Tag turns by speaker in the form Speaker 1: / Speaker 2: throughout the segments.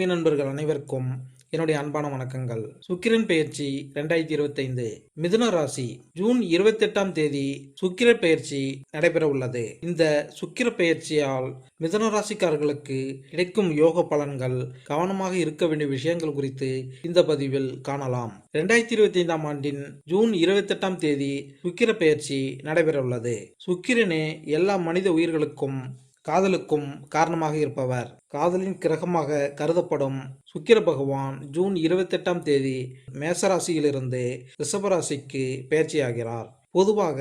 Speaker 1: ஆன்மீக நண்பர்கள் அனைவருக்கும் என்னுடைய அன்பான வணக்கங்கள். சுக்கிரன் பெயர்ச்சி ரெண்டாயிரத்தி இருபத்தைந்து மிதுன ராசி ஜூன் இருபத்தெட்டாம் தேதி சுக்கிர பெயர்ச்சி நடைபெற உள்ளது. இந்த சுக்கிர பெயர்ச்சியால் மிதுன ராசிக்காரர்களுக்கு கிடைக்கும் யோக பலன்கள் கவனமாக இருக்க வேண்டிய விஷயங்கள் குறித்து இந்த பதிவில் காணலாம். ரெண்டாயிரத்தி இருபத்தி ஐந்தாம் ஆண்டின் ஜூன் இருபத்தெட்டாம் தேதி சுக்கிர பெயர்ச்சி நடைபெற உள்ளது. சுக்கிரனே எல்லா மனித உயிர்களுக்கும் காதலுக்கும் காரணமாக இருப்பவர். காதலின் கிரகமாக கருதப்படும் சுக்கிர பகவான் ஜூன் இருபத்தெட்டாம் தேதி மேசராசியிலிருந்து ரிஷபராசிக்கு பயிற்சியாகிறார். பொதுவாக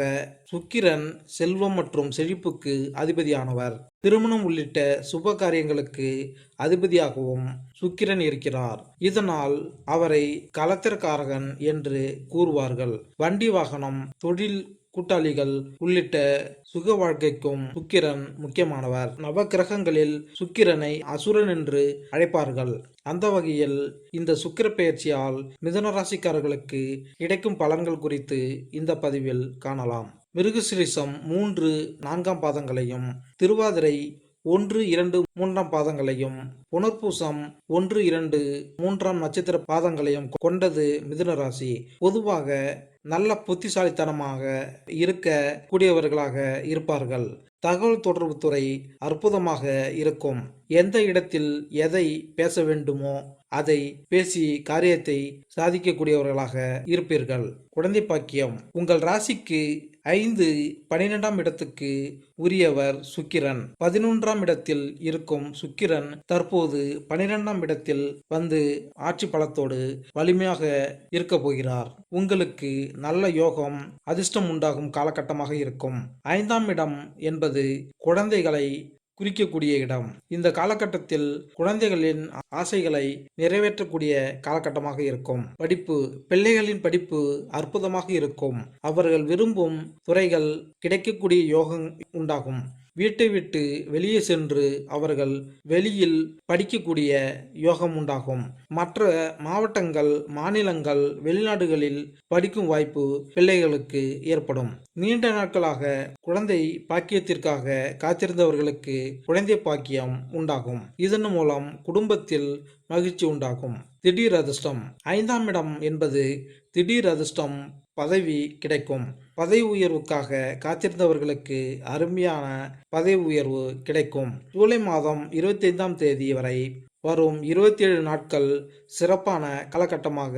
Speaker 1: சுக்கிரன் செல்வம் மற்றும் செழிப்புக்கு அதிபதியானவர். திருமணம் உள்ளிட்ட சுப காரியங்களுக்கு அதிபதியாகவும் சுக்கிரன் இருக்கிறார். இதனால் அவரை கலத்திரக்காரகன் என்று கூறுவார்கள். வண்டி வாகனம் தொழில் கூட்டாளிகள் உள்ளிட்ட சுக வாழ்க்கைக்கும் சுக்கிரன் முக்கியமானவர். நவக்கிரகங்களில் சுக்கிரனை அசுரன் என்று அழைப்பார்கள். அந்த வகையில் இந்த சுக்கிர பெயர்ச்சியால் மிதன ராசிக்காரர்களுக்கு கிடைக்கும் பலன்கள் குறித்து இந்த பதிவில் காணலாம். மிருகசிரிசம் மூன்று நான்காம் பாதங்களையும் திருவாதிரை ஒன்று இரண்டு மூன்றாம் பாதங்களையும் புனர்பூசம் ஒன்று இரண்டு மூன்றாம் நட்சத்திர பாதங்களையும் கொண்டது மிதுன ராசி. பொதுவாக நல்ல புத்திசாலித்தனமாக இருக்க கூடியவர்களாக இருப்பார்கள். தகவல் தொடர்புத்துறை அற்புதமாக இருக்கும். எந்த இடத்தில் எதை பேச வேண்டுமோ அதை பேசி காரியத்தை சாதிக்கக்கூடியவர்களாக இருப்பீர்கள். குழந்தை பாக்கியம். உங்கள் ராசிக்கு ஐந்து பனிரெண்டாம் இடத்துக்கு உரியவர் சுக்கிரன். பதினொன்றாம் இடத்தில் இருக்கும் சுக்கிரன் தற்போது பனிரெண்டாம் இடத்தில் வந்து ஆட்சி பலத்தோடு வலிமையாக இருக்க போகிறார். உங்களுக்கு நல்ல யோகம் அதிர்ஷ்டம் உண்டாகும் காலகட்டமாக இருக்கும். ஐந்தாம் இடம் என்பது குழந்தைகளை குறிக்கக்கூடிய இடம். இந்த காலகட்டத்தில் குழந்தைகளின் ஆசைகளை நிறைவேற்றக்கூடிய காலகட்டமாக இருக்கும். படிப்பு பிள்ளைகளின் படிப்பு அற்புதமாக இருக்கும். அவர்கள் விரும்பும் துறைகள் கிடைக்கக்கூடிய யோகம் உண்டாகும். வீட்டை விட்டு வெளியே சென்று அவர்கள் வெளியில் படிக்கக்கூடிய யோகம் உண்டாகும். மற்ற மாவட்டங்கள் மாநிலங்கள் வெளிநாடுகளில் படிக்கும் வாய்ப்பு பிள்ளைகளுக்கு ஏற்படும். நீண்ட நாட்களாக குழந்தை பாக்கியத்திற்காக காத்திருந்தவர்களுக்கு குழந்தை பாக்கியம் உண்டாகும். இதன் மூலம் குடும்பத்தில் மகிழ்ச்சி உண்டாகும். திடீர் அதிர்ஷ்டம். ஐந்தாம் இடம் என்பது திடீர் அதிர்ஷ்டம் பதவி கிடைக்கும். பதவி உயர்வுக்காக காத்திருந்தவர்களுக்கு அருமையான பதவி உயர்வு கிடைக்கும். ஜூலை மாதம் இருபத்தி ஐந்தாம் தேதி வரை வரும் இருபத்தி ஏழு நாட்கள் சிறப்பான காலகட்டமாக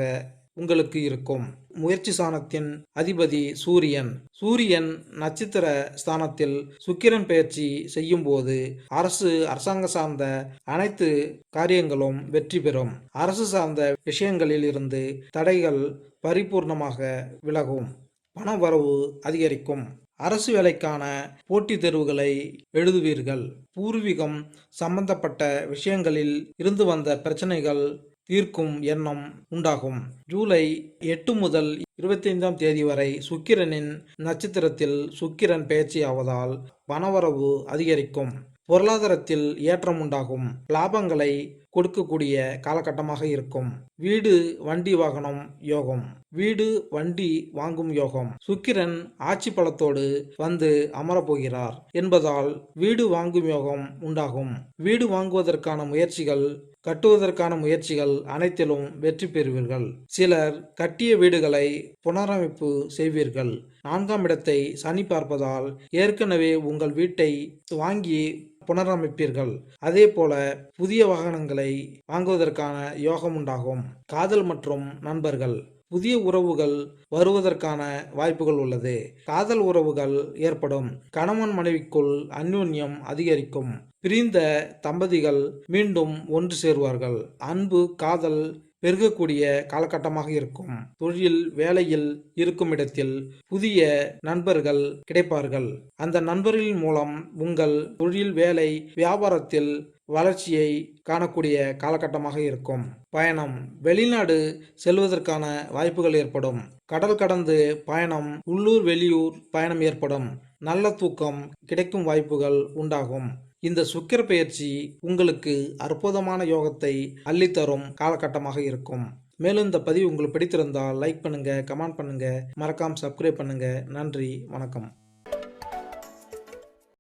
Speaker 1: உங்களுக்கு இருக்கும். முயற்சி ஸ்தானத்தின் அதிபதி சூரியன். சூரியன் நட்சத்திர ஸ்தானத்தில் சுக்கிரன் பயிற்சி செய்யும் போது அரசு அரசாங்க சார்ந்த அனைத்து காரியங்களும் வெற்றி பெறும். அரசு சார்ந்த விஷயங்களில் இருந்து தடைகள் பரிபூர்ணமாக விலகும். பண வரவு அதிகரிக்கும். அரசு வேலைக்கான போட்டித் தேர்வுகளை எழுதுவீர்கள். பூர்வீகம் சம்பந்தப்பட்ட விஷயங்களில் இருந்து வந்த பிரச்சனைகள் தீர்க்கும் எண்ணம் உண்டாகும். ஜூலை எட்டு முதல் இருபத்தைந்தாம் தேதி வரை சுக்கிரனின் நட்சத்திரத்தில் சுக்கிரன் பயிற்சியாவதால் பணவரவு அதிகரிக்கும். பொருளாதாரத்தில் ஏற்றம் உண்டாகும். லாபங்களை கொடுக்கக்கூடிய காலகட்டமாக இருக்கும். வீடு வண்டி வாகனம் யோகம். வீடு வண்டி வாங்கும் யோகம். சுக்கிரன் ஆட்சி பலத்தோடு வந்து அமரப்போகிறார் என்பதால் வீடு வாங்கும் யோகம் உண்டாகும். வீடு வாங்குவதற்கான முயற்சிகள் கட்டுவதற்கான முயற்சிகள் அனைத்திலும் வெற்றி பெறுவீர்கள். சிலர் கட்டிய வீடுகளை புனரமைப்பு செய்வீர்கள். நான்காம் இடத்தை சனி பார்ப்பதால் ஏற்கனவே உங்கள் வீட்டை வாங்கி புனரமைப்பீர்கள். அதே போல புதிய வாகனங்களை வாங்குவதற்கான யோகம் உண்டாகும் காதல் மற்றும் நண்பர்கள். புதிய உறவுகள் வருவதற்கான வாய்ப்புகள் உள்ளது. காதல் உறவுகள் ஏற்படும். கணவன் மனைவிக்குள் அந்யோன்யம் அதிகரிக்கும். பிரிந்த தம்பதிகள் மீண்டும் ஒன்று சேருவார்கள். அன்பு காதல் பெருகக்கூடிய காலகட்டமாக இருக்கும். தொழில் வேலையில் இருக்கும் இடத்தில் புதிய நண்பர்கள் கிடைப்பார்கள். அந்த நண்பர்களின் மூலம் உங்கள் தொழில் வேலை வியாபாரத்தில் வளர்ச்சியை காணக்கூடிய காலகட்டமாக இருக்கும். பயணம் வெளிநாடு செல்வதற்கான வாய்ப்புகள் ஏற்படும். கடல் கடந்து பயணம் உள்ளூர் வெளியூர் பயணம் ஏற்படும். நல்ல தூக்கம் கிடைக்கும் வாய்ப்புகள் உண்டாகும். இந்த சுக்கிர பயிற்சி உங்களுக்கு அற்புதமான யோகத்தை அள்ளித்தரும் காலகட்டமாக இருக்கும். மேலும் இந்த பதிவு உங்களுக்கு பிடித்திருந்தால் லைக் பண்ணுங்க கமெண்ட் பண்ணுங்க. மறக்காம சப்ஸ்கிரைப் பண்ணுங்க. நன்றி வணக்கம்.